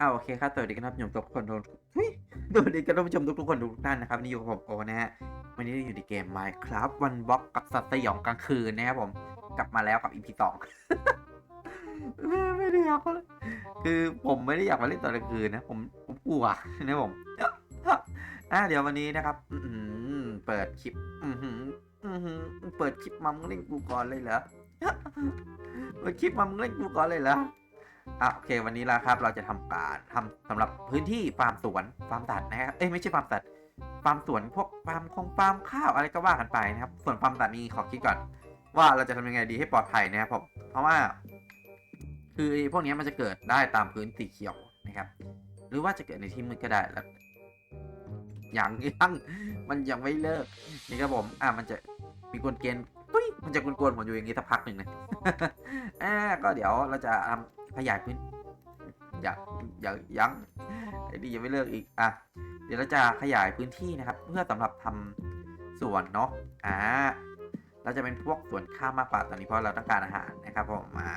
อ้าวโอเคครับสวัสดีครับผู้ชมทุกคนทุกสวัสดีครับท่านผู้ชมทุกๆคนทุกท่านนะครับนี่อยู่กับผมโอนะฮะวันนี้อยู่ในเกม Minecraft วันบล็อกกับสัตว์สยองกลางคืนนะครับผมกลับมาแล้วกับ EP สองไม่ได้อยากเลยคือผมไม่ได้อยากมาเล่นตอนกลางคืนนะผมผมกลัวนะผมอะเดี๋ยววันนี้นะครับ อืเปิดคลิป อืออือเปิดคลิปมามึงเล่นกูก่อนเลยเหรอเปิดคลิปมามึงเล่นกูก่อนเลยเหรอ อะโอเควันนี้ละครับเราจะทำการทำสำหรับพื้นที่ฟาร์มสวนฟาร์มสัตว์นะครับเอ้ยไม่ใช่ฟาร์มสัตว์ฟาร์มสวนพวกฟาร์มคงฟาร์มข้าวอะไรก็ว่ากันไปนะครับ ส่วนฟาร์มสัตว์นี้ขอคิดก่อน ว่าเราจะทำยังไงดีให้ปลอดภัยนะครับผมเพราะว่า คือพวกนี้มันจะเกิดได้ตามพื้นสีเขียวนะครับ หรือว่าจะเกิดในที่มืดก็ได้แล้วยังยังมันยังไม่เลิกนี่ครับผมอะมันจะมีกลเกณฑ์มันจะกวนๆผมอยู่อย่างนี้สักพักหนึ่งนะอ่าก็เดี๋ยวเราจะทำ ขยายพื้นอย่าอย่ายังไอ้นี่ยังไม่เลิกอีกอะเดี๋ยวเราจะขยายพื้นที่นะครับ เพื่อสำหรับทำสวนเนาะอ่าเราจะเป็นพวกสวนข้าวมากกว่าตอนนี้เพราะเราต้องการอาหารนะครับผมอ่า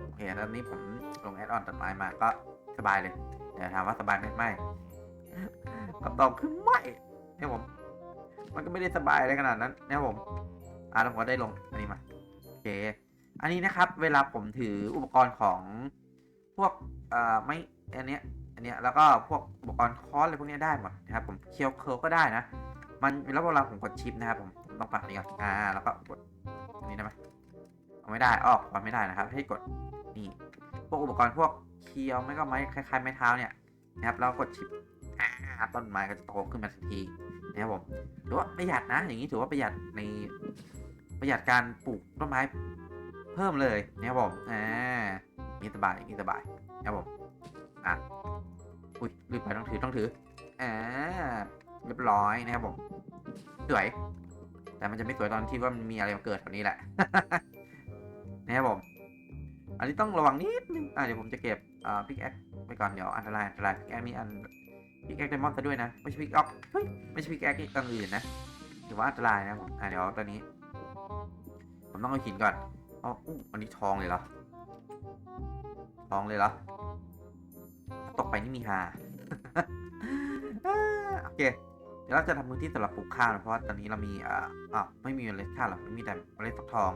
โอเคตอนนี้ผมลงแอดออนตัดไม้มาก็สบายเลยเดี๋ยวถามว่าสบายไหมไม่คำตอบคือไม่เนี่ยผม มันก็ไม่ได้สบายอะไรขนาดนั้นนะครับผมอ่าแล้วก็ได้ลงอันนี้มาโอเค อันนี้นะครับ เวลาผมถืออุปกรณ์ของพวกเอ่อไม่อันเนี้ยอันเนี้ยแล้วก็พวกอุปกรณ์คอร์สอะไรพวกนี้ได้หมดนะครับผมเคียวเคิร์ก็ได้นะ มันแล้วเวลาผมกดชิปนะครับ ผมผมต้องปัดอันนี้ก่อนอ่าแล้วก็กดอันนี้ได้ไหมเอาไม่ได้ออกมันไม่ได้นะครับ ให้กดนี่พวกอุปกรณ์พวกเคียวไม่ก็ไม้คล้ายๆไม้เท้าเนี่ยนะครับแล้วกดชิปอ่าต้นไม้ก็จะโตขึ้นมาทันทีนะครับผมถือว่าประหยัดนะ อย่างนี้ถือว่าประหยัดในประหยัดการปลูกต้นไม้ พิ่มเลยนะครับผมอ่านี่สบายนี่สบายนะครับผมอะอุ้ยลืมไปต้องถือต้องถืออ่าเรียบร้อยนะครับผมสวย แต่มันจะไม่สวยตอนที่ว่ามันมีอะไรมาเกิดแถวนี้แหละนะครับผมอันนี้ต้องระวังนิดนึงอ่าเดี๋ยวผมจะเก็บอ่าพิกแอคไปก่อนเดี๋ยวอันตรายอันตรายพิกแอคมีอันพิกแอคไดมอนด์ซะด้วยนะไม่ใช่พิกออกเฮ้ยไม่ใช่พิกแอคอันอื่นนะถือว่าอันตรายนะผมอ่าเดี๋ยวตอนนี้ ผมต้องเอาหินก่อน อ๋ออู้อันนี้ทองเลยเหรอ ทองเลยเหรอ ตกไปนี่มีหาโอเค เดี๋ยวเราจะทำพื้นที่สำหรับปลูกข้าวนะเพราะว่าตอนนี้เรามีอ่าอ่าไม่มีเมล็ดข้าวหรอกมีแต่เมล็ดฟักทอง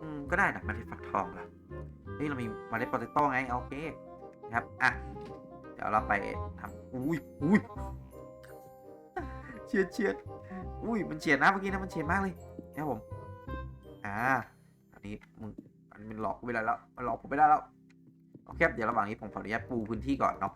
อืมก็ได้นะเมล็ดฟักทองล่ะเฮ้ยเรามีเมล็ดโปเตโต้ไงโอเคนะครับอะเดี๋ยวเราไปทำอุ้ยอุ้ยเฉียดเฉียดอุ้ยมันเฉียดนะเมื่อกี้นะมันเฉียดมากเลยนะครับผม อ่า นี้มึงมันมันหลอกกูไม่ได้แล้วมันหลอกผมไม่ได้แล้วโอเคคบเดี๋ยวระหว่างนี้ผมขออนุญาตปูพื้นที่ก่อนเนาะ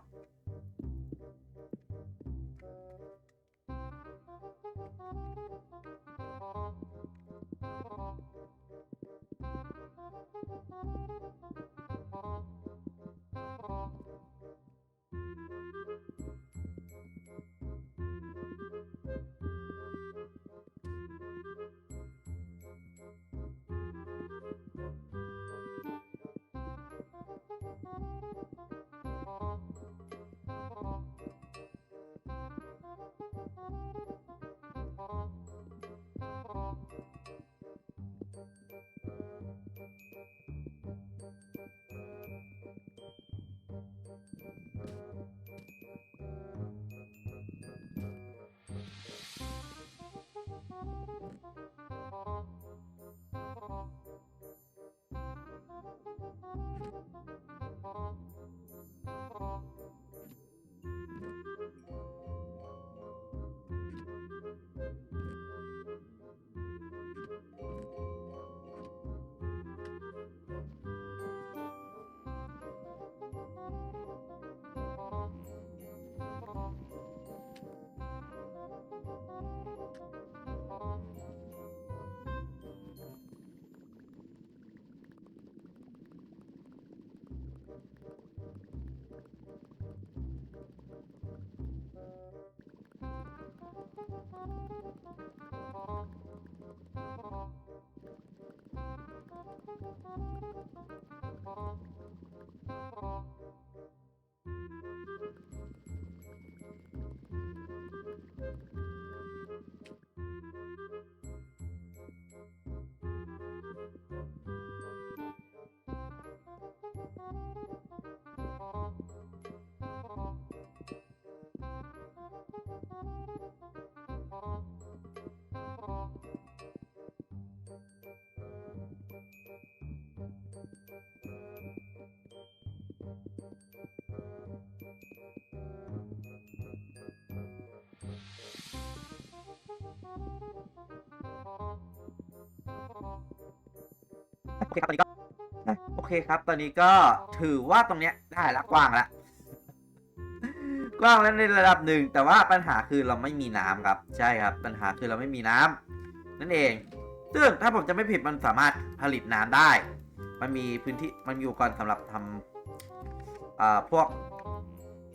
Thank you. เคครับตอนนี้ก็โอเคครับ ตอนนี้ก็ถือว่าตรงเนี้ยได้ละกว้างละกว้างแล้วในระดับหนึ่งแต่ว่าปัญหาคือเราไม่มีน้ำครับ ใช่ครับ ปัญหาคือเราไม่มีน้ำนั่นเองซึ่งถ้าผมจะไม่ผิดมันสามารถผลิตน้ำได้ มันมีพื้นที่มันมีอุปกรณ์สำหรับทำอ่าพวก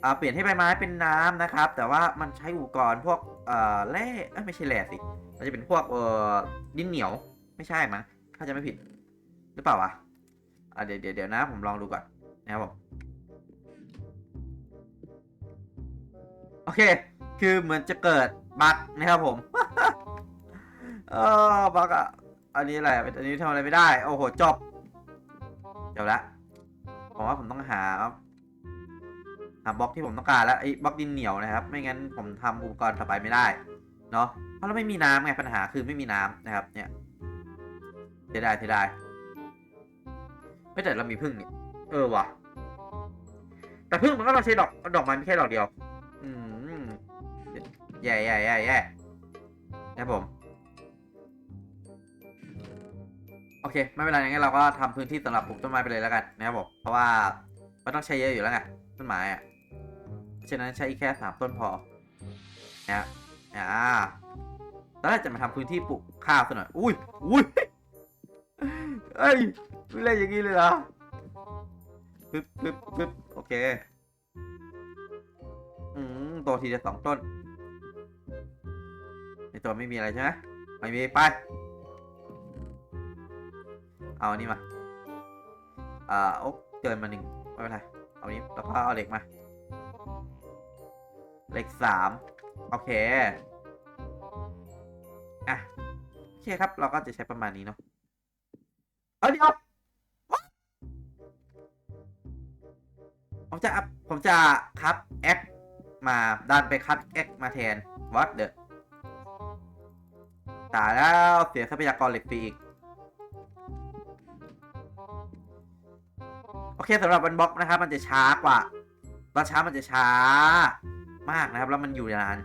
อ่าเปลี่ยนให้ใบไม้เป็นน้ำนะครับ แต่ว่ามันใช้อุปกรณ์พวกเอ่อแร่เอ้ยไม่ใช่แร่สิมันจะเป็นพวกเอ่อดินเหนียวไม่ใช่มั้งถ้าจะไม่ผิด รือเปล่าวะอะเดี๋ยวเดี๋ยวนะ ผมลองดูก่อนนะครับผมโอเค คือเหมือนจะเกิดบั๊กนะครับผม เออบั๊กอะ อันนี้อะไรอันนี้ทำอะไรไม่ได้ โอ้โห จบจบละผมว่าผมต้องหา หาบล็อกที่ผมต้องการแล้วไอ้บล็อกดินเหนียวนะครับ ไม่งั้นผมทำอุปกรณ์ต่อไปไม่ได้ เนาะเพราะเราไม่มีน้ำไง ปัญหาคือไม่มีน้ำนะครับ เนี่ยเสียดายเสียดาย ไม่แต่เรามีพึ่งนี่เออว่ะ แต่พึ่งมันก็ต้องใช้ดอกดอกไม้ไม่แค่ดอกเดียว อืมแย่แย่แย่แย่นะผม โอเค ไม่เป็นไรงั้นเราก็ทำพื้นที่สำหรับปลูกต้นไม้ไปเลยแล้วกันนะครับผมเพราะว่ามันต้องใช้เยอะอยู่แล้วไงต้นไม้อะเพราะฉะนั้นใช้แค่สามต้นพอนะอ่าตอนแรกจะมาทำพื้นที่ปลูกข้าวซะหน่อยอุ้ยอุ้ยเอ้ย เล่นอย่างนี้เลยเหรอปึ๊บปึ๊บปึ๊บโอเค อืมตัวทีละสองต้นในตัวไม่มีอะไรใช่ไหมไม่มีไป เอาอันนี้มา อ่าโอ๊กเกินมาหนึ่งไม่เป็นไร เอาอันนี้แล้วก็เอาเหล็กมา เหล็กสามโอเค อะ โอเคครับ เราก็จะใช้ประมาณนี้เนาะ เอาเดี๋ยว ผมจะผมจะคับ X มาดันไปคับ X มาแทน what the ตายแล้วเสียทรัพยากรเหล็กฟรีอีก โอเคสำหรับวันบล็อกนะครับ มันจะช้ากว่าตอนเช้ามันจะช้ามากนะครับ แล้วมันอยู่นาน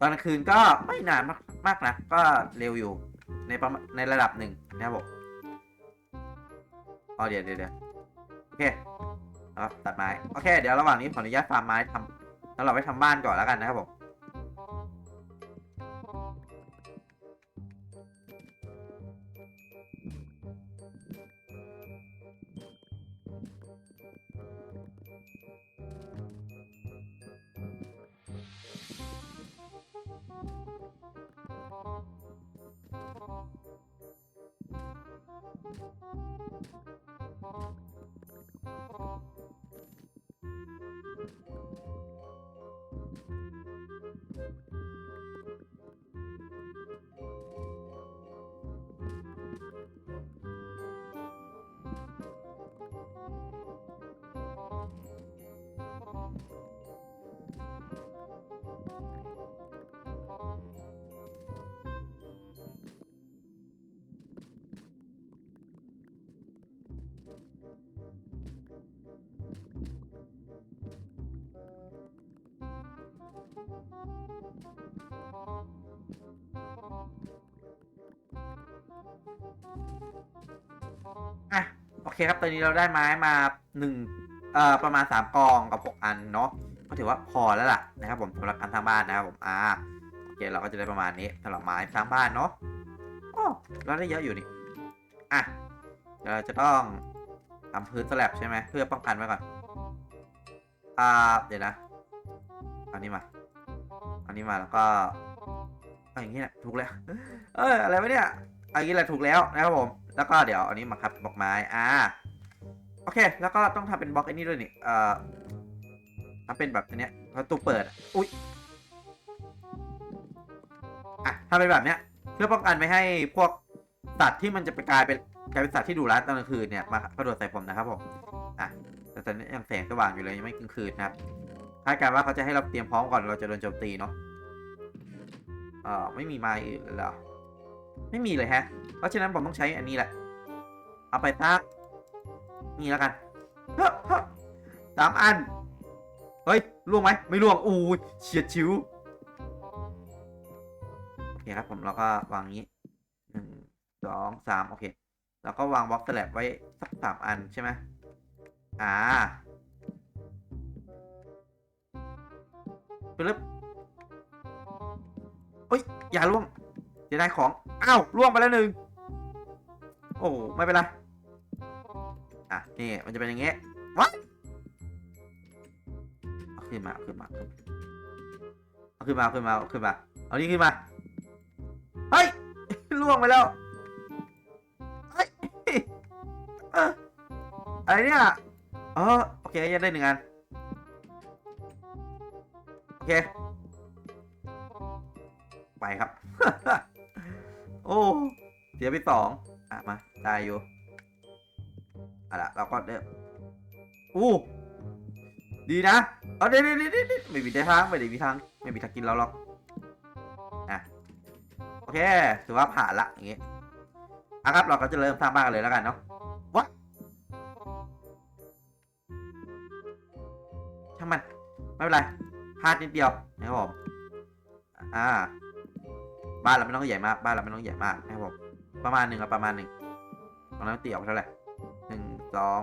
ตอนกลางคืนก็ไม่นานมากมากนะก็เร็วอยู่ในประมาณในระดับหนึ่งนะครับผมอ๋อเดี๋ยวเดี๋ยวโอเค แล้วตัดไม้ โอเค เดี๋ยวระหว่างนี้ขออนุญาตฟาร์มไม้ทำแล้วเราไปทำบ้านก่อนแล้วกันนะครับผม เคครับ ตอนนี้เราได้ไม้มาหนึ่งเอ่อประมาณสามกองกับหกอันเนาะก็ถือว่าพอแล้วล่ะนะครับผมสำหรับการสร้างบ้านนะครับผมอ่าโอเคเราก็จะได้ประมาณนี้สำหรับไม้สร้างบ้านเนาะโอ้เราได้เยอะอยู่นี่อะเราจะต้องทำพื้นสลับใช่ไหมเพื่อป้องกันไว้ก่อนอ่าเดี๋ยวนะเอานี้มาเอานี้มาแล้วก็ออย่างนี้แหละถูกแล้วเอออะไรวะเนี่ย อาอย่างนี้แหละถูกแล้วนะครับผม แล้วก็เดี๋ยวอันนี้มาครับบล็อกไม้อ่าโอเค แล้วก็ต้องทำเป็นบล็อกไอ้นี่ด้วยนี่เอ่อทำเป็นแบบอันเนี้ยประตูเปิดอุ้ยอะทำเป็นแบบเนี้ย เพื่อป้องกันไม่ให้พวกสัตว์ที่มันจะไปกลายเป็นกลายเป็นสัตว์ที่ดุร้ายตอนกลางคืนเนี่ยมากระโดดใส่ผมนะครับผมอะแต่ตอนนี้ยังแสงสว่างอยู่เลยยังไม่กลางคืนนะครับคาดการณ์ว่าเขาจะให้เราเตรียมพร้อมก่อนเราจะโดนโจมตีเนาะเอ่อไม่มีไม้อื่นเลยเหรอ ไม่มีเลยแฮะ เพราะฉะนั้นผมต้องใช้อันนี้แหละ เอาไปซักนี่แล้วกันสามอัน เฮ้ยล่วงไหมไม่ล่วงอู้เฉียดชิวโอเคครับผมแล้วก็วางนี้หนึ่งสองสามโอเค แล้วก็วางบล็อกสแลบไว้สักสามอันใช่ไหมอ่าปึ๊บเฮ้ยอย่าล่วงจะได้ของ อ้าวล่วงไปแล้วหนึ่งโอ้ไม่เป็นไรอะนี่มันจะเป็นอย่างเงี้ยวัดเอาขึ้นมาเอาขึ้นมาเอาขึ้นมาเอาขึ้นมาเอาขึ้นมาเอานี่ขึ้นมาเฮ้ยล่วงไปแล้วเฮ้ยเอ้ออะไรเนี่ยเออโอเคยังได้หนึ่งอันโอเคไปครับ โอ้เสียไปสองอะมาได้อยู่เอาละเราก็เดิมอู้ดีนะเอาเดี๋ยวเดี๋ยวเดี๋ยวเดี๋ยวไม่มีทางไม่ได้มีทางไม่มีทางกินเราหรอกอะโอเคถือว่าผ่านละอย่างงี้อะครับเราก็จะเริ่มสร้างบ้านกันเลยแล้วกันเนาะวะช่างมันไม่เป็นไรพลาดนิดเดียวนะครับผมอ่า บ้านเราไม่ต้องใหญ่มาก บ้านเราไม่ต้องใหญ่มากนะครับผมประมาณหนึ่งอะประมาณหนึ่งตอนนั้นตีออกเท่าไหร่หนึ่งสอง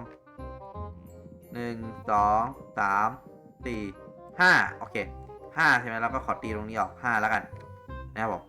หนึ่งสองสามสี่ห้าโอเคห้าใช่ไหมเราก็ขอตีตรงนี้ออกห้าแล้วกันนะครับผม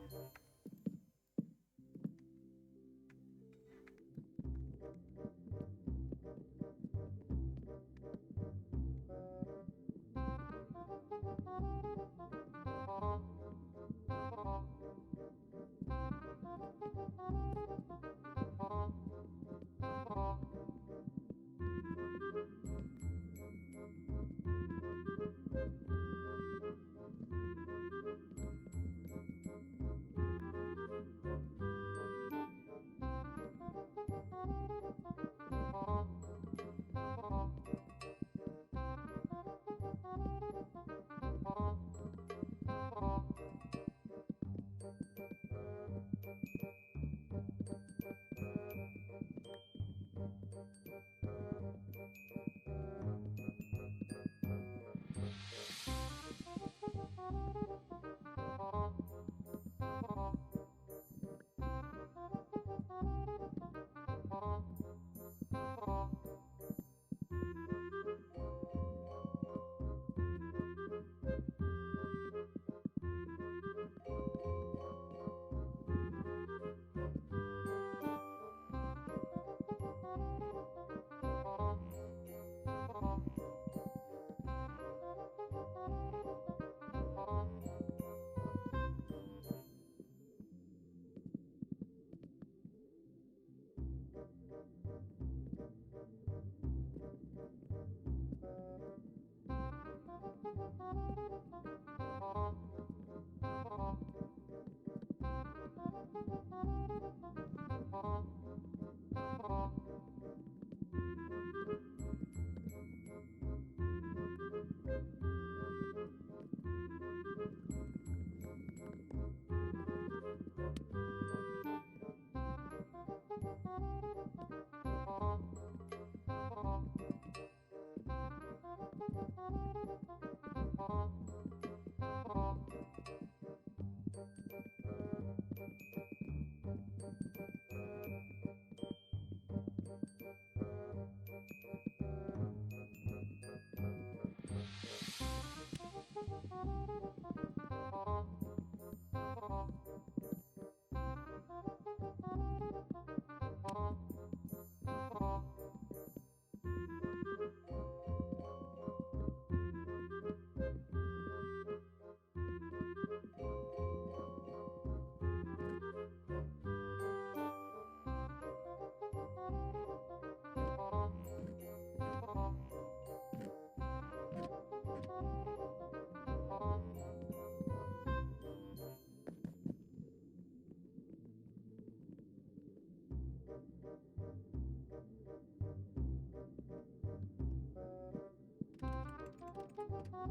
Thank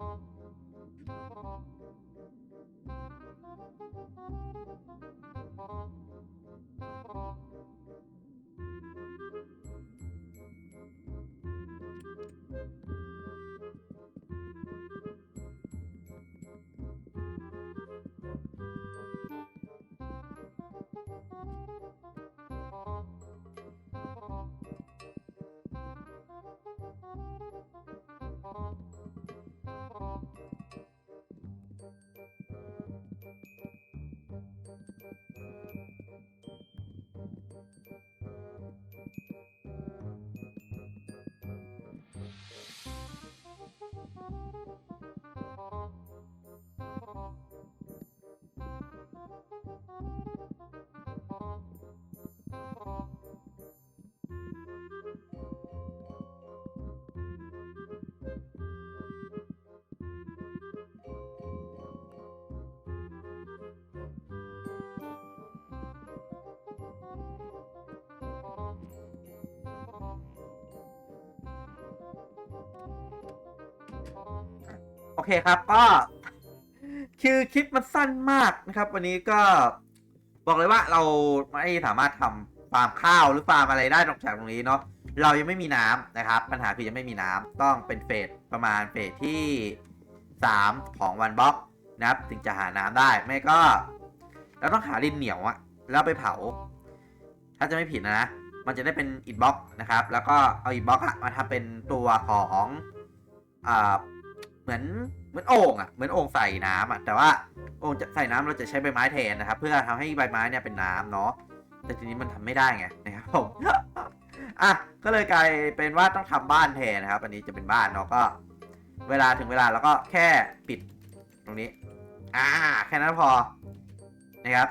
you. เคครับก็คือคลิปมันสั้นมากนะครับ วันนี้ก็บอกเลยว่าเราไม่สามารถทำฟาร์มข้าวหรือฟาร์มอะไรได้นอกจากตรงนี้เนาะเรายังไม่มีน้ำนะครับ ปัญหาคือยังไม่มีน้ำต้องเป็นเฟสประมาณเฟสที่ 3 ของวันบล็อกนะครับถึงจะหาน้ำได้ ไม่ก็เราต้องหาดินเหนียวอะแล้วไปเผา ถ้าจะไม่ผิดนะมันจะได้เป็นอิฐบล็อกนะครับ แล้วก็เอาอิฐบล็อกอะมาทำเป็นตัวของอ่า เหมือนเหมือนโอ่งอะเหมือนโอ่งใส่น้ำอะแต่ว่าโอ่งจะใส่น้ำเราจะใช้ใบไม้แทนนะครับ เพื่อทำให้ใบไม้เนี่ยเป็นน้ำเนาะแต่ทีนี้มันทำไม่ได้ไงนะครับผมอะก็เลยกลายเป็นว่าต้องทำบ้านแทนนะครับ อันนี้จะเป็นบ้านเนาะก็ เวลาถึงเวลาเราก็แค่ปิดตรงนี้ อ่า แค่นั้นพอนะครับ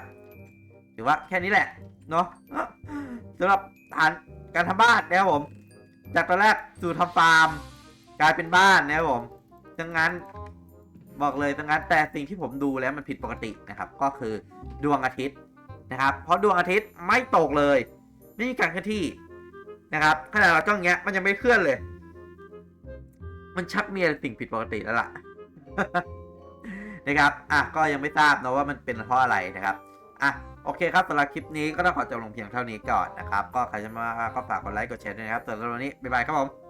ถือว่าแค่นี้แหละเนาะสำหรับฐานการทำบ้านนะครับผม จากตอนแรกสู่ทำฟาร์ม กลายเป็นบ้านนะครับผม ดังนั้นบอกเลยดังนั้นแต่สิ่งที่ผมดูแล้วมันผิดปกตินะครับ ก็คือดวงอาทิตย์นะครับ เพราะดวงอาทิตย์ไม่ตกเลยไม่มีการเคลื่อนที่นะครับขณะเราจ้องเงี้ยมันยังไม่เคลื่อนเลย มันชักมีอะไรสิ่งผิดปกติแล้วล่ะนะครับอะก็ยังไม่ทราบนะว่ามันเป็นเพราะอะไรนะครับอะโอเคครับสำหรับคลิปนี้ก็ต้องขอจบลงเพียงเท่านี้ก่อนนะครับ ก็ใครจะมาก็ฝากกดไลค์กดแชร์ด้วยนะครับสำหรับวันนี้บ๊ายบายครับผม